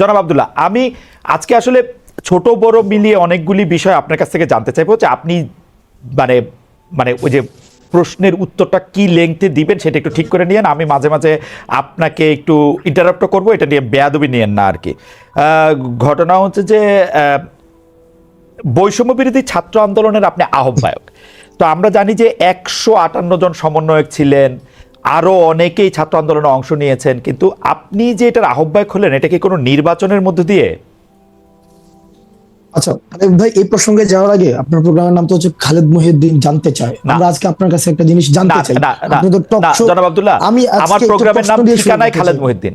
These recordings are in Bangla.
জনাব আবদুল্লাহ, আমি আজকে আসলে ছোট বড় মিলিয়ে অনেকগুলি বিষয় আপনার কাছ থেকে জানতে চাইব যে আপনি মানে মানে ওই যে প্রশ্নের উত্তরটা কি লেংথে দিবেন সেটা একটু ঠিক করে নিয়েন। আমি মাঝে মাঝে আপনাকে একটু ইন্টারাপ্ট করব, এটা নিয়ে বেয়াদবি নিয়েন না আর কি ঘটনা হচ্ছে যে বৈষম্য বিরোধী ছাত্র আন্দোলনের আপনি আহ্বায়ক। তো আমরা জানি যে একশো আটান্ন জন সমন্বয়ক ছিলেন আরও অনেকেই ছাত্র আন্দোলনে অংশ নিয়েছেন কিন্তু আপনি যে এটার আহ্বায়ক হলেন এটা কি কোনো নির্বাচনের মধ্যে দিয়ে আচ্ছা ভাই এই প্রসঙ্গে যাওয়ার আগে আপনার প্রোগ্রামের নাম তো হচ্ছে খালেদ মহিউদ্দিন জানতে চায় না। আমরা আজকে আপনার কাছে একটা জিনিস জানতে চাই আপনি তো টক শো জনাব আব্দুল্লাহ আমি আমার প্রোগ্রামের নাম ঠিকানায় খালেদ চাই। মহিউদ্দিন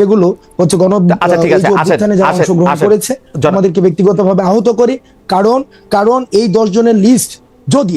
যেগুলো হচ্ছে গণ আচ্ছা, ঠিক আছে, যারা অংশগ্রহণ করেছে আমাদেরকে ব্যক্তিগতভাবে আহত করে কারণ কারণ এই দশজনের লিস্ট যদি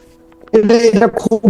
এটা এটা খুব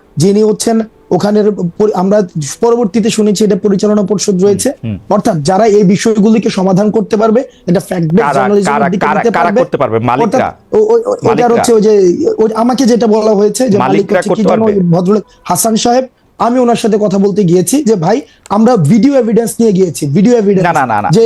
যিনি হচ্ছেন ওখানের আমরা পরবর্তীতে শুনেছি এটা পরিচালনা পরিষদ রয়েছে অর্থাৎ যারা এই বিষয়গুলিকে সমাধান করতে পারবে এটা ফ্যাক্ট কারা- কারা করতে পারবে? মালিকরা? হচ্ছে ওই যে আমাকে যেটা বলা হয়েছে যে মালিকরা করতে ভদ্রলোক হাসান সাহেব আমি ওনার সাথে কথা বলতে গিয়েছি যে ভাই আমরা ভিডিও এভিডেন্স নিয়ে গিয়েছি ভিডিও এভিডেন্স। যে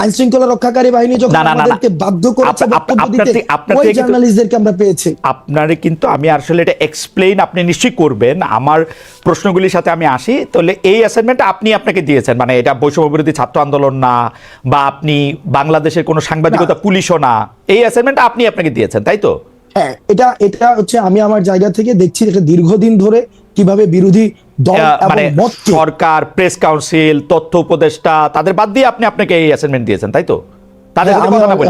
আইন শৃঙ্খলা রক্ষাকারী বাহিনী যখন। আমাদেরকে বাধ্য করেছে বক্তব্য দিতে ওই জার্নালিস্টদেরকে আমরা পেয়েছি। আপনারে কিন্তু আমি আসলে এটা এক্সপ্লেইন আপনি নিশ্চয়ই করবেন। আমার প্রশ্নগুলির সাথে আমি আসি। তাহলে এই অ্যাসাইনমেন্টটা আপনি আপনাকে দিয়েছেন। মানে এটা বৈষম্য বিরোধী ছাত্র আন্দোলন না বা আপনি বাংলাদেশের কোনো সাংবাদিকতা পুলিশও না। এই অ্যাসাইনমেন্টটা আপনি আপনাকে দিয়েছেন তাই তো? হ্যাঁ এটা এটা হচ্ছে আমি আমার জায়গা থেকে দেখছি এটা দীর্ঘদিন ধরে কীভাবে বিরোধী দল মানে সরকার প্রেস কাউন্সিল তথ্য উপদেষ্টা তাদের বাদ দিয়ে আপনি আপনাকে এই অ্যাসাইনমেন্ট দিয়েছেন তাই তো? তাদের হ্যাঁ, সাথে কথা না বলে।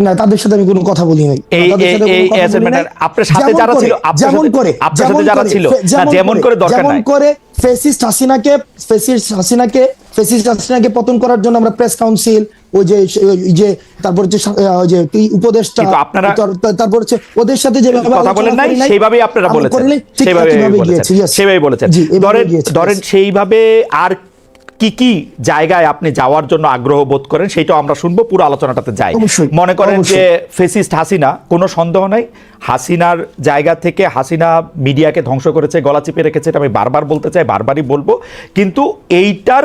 না তাদের সাথে আমি কোনো কথা বলি নাই। এই- সাথে আপনার যারা ছিল, যেমন করে আপনার সাথে যারা ছিল, যেমন যেমন করে দরকার যেমন করে ফেসিস্ট হাসিনাকে ফেসিস্ট হাসিনাকে ফেসিস্ট হাসিনাকে পতন করার জন্য আমরা প্রেস কাউন্সিল ওই যে যে তারপর হচ্ছে ওই যে উপদেষ্টা আপনারা- তার- তার- তারপর হচ্ছে ওদের সাথে যে কথা বলেন নাই সেইভাবেই আপনারা বলেছেন সেইভাবেই বলেছেন সেইভাবেই বলেছেন। ধরেন ধরেন সেইভাবে আর কি কি জায়গায় আপনি যাওয়ার জন্য আগ্রহ বোধ করেন সেটাও আমরা শুনব পুরো আলোচনাটাতে যাই। মনে করেন যে ফেসিস্ট হাসিনা কোনো সন্দেহ নাই হাসিনার জায়গা থেকে হাসিনা মিডিয়াকে ধ্বংস করেছে গলা চিপে রেখেছে এটা আমি বারবার বলতে চাই বারবারই বলব কিন্তু এইটার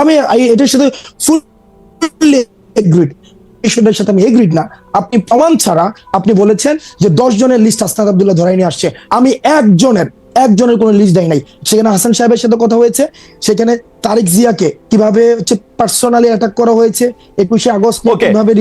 আমি এটার সাথে ফুললি এগ্রিড বিষয়টার সাথে আমি এগ্রিড না। আপনি প্রমাণ ছাড়া আপনি বলেছেন যে দশ জনের লিস্ট আস্তাদ আবদুল্লাহ ধরাই নিয়ে আসছে। আমি একজনের একজনের কোনো লিস্ট দেয় নাই। সেখানে হাসান সাহেবের সাথে কথা হয়েছে। সেখানে তারিক জিয়াকে কীভাবে হচ্ছে পার্সোনালি অ্যাটাক করা হয়েছে? একুশে আগস্ট কীভাবে